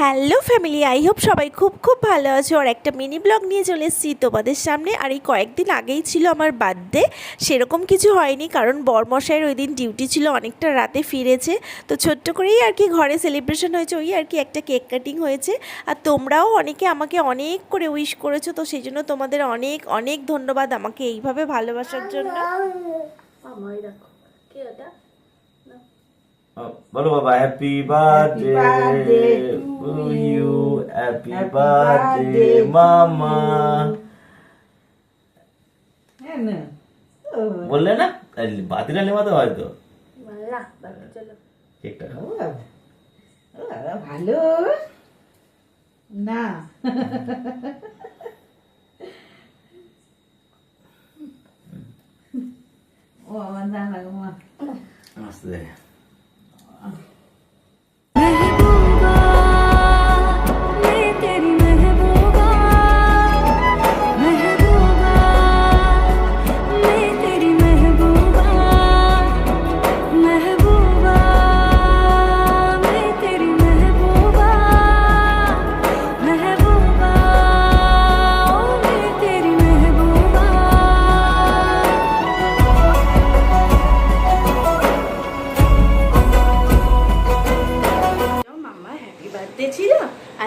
Hello family I hope সবাই খুব খুব ভালো আছো। আর একটা মিনি ব্লগ নিয়ে চলে এসেছি তোমাদের সামনে। আর এই কয়েকদিন আগেই ছিল আমার বার্থডে সেরকম কিছু হয়নি কারণ বরমশাইয়ের ওই দিন ডিউটি ছিল অনেকটা রাতে ফিরেছে। তো ছোট্ট করেই আর কি ঘরে সেলিব্রেশন হয়েছে ওই আর কি একটা কেক কাটিং হয়েছে। আর তোমরাও অনেকে আমাকে অনেক করে উইশ করেছ তো সেই জন্য তোমাদের অনেক অনেক ধন্যবাদ আমাকে এইভাবে ভালোবাসার জন্য। বলো বাবা হ্যাপি বার্থডে Happy birthday, মামা হ্যাঁ না ও। বললে না? বাতিটা নেওয়াতে হয়তো বাবা কেকটা বাবা, ভালো। না। ও আমার না লাগো মা। আস্তে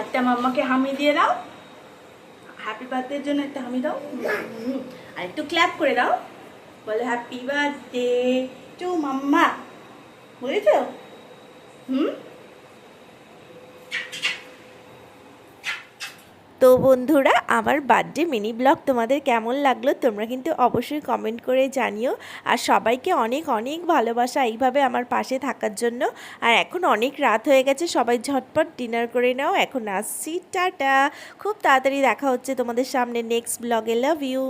একটা মাম্মাকে হামি দিয়ে দাও। হ্যাপি বার্থডের জন্য একটা হামি দাও। আর একটু ক্ল্যাপ করে দাও। বলো হ্যাপি বার্থডে টু মাম্মা। বুঝেছ? হুম? তো বন্ধুরা, আমার বার্থডে মিনি ব্লগ তোমাদের কেমন লাগল তোমরা কিন্তু অবশ্যই কমেন্ট করে জানিও। আর সবাইকে অনেক অনেক ভালোবাসা এইভাবে আমার পাশে থাকার জন্য। আর এখন অনেক রাত হয়ে গেছে, সবাই ঝটপট ডিনার করে নাও। এখন আসছি, টাটা। খুব তাড়াতাড়ি দেখা হচ্ছে তোমাদের সামনে নেক্সট ব্লগে লাভ ইউ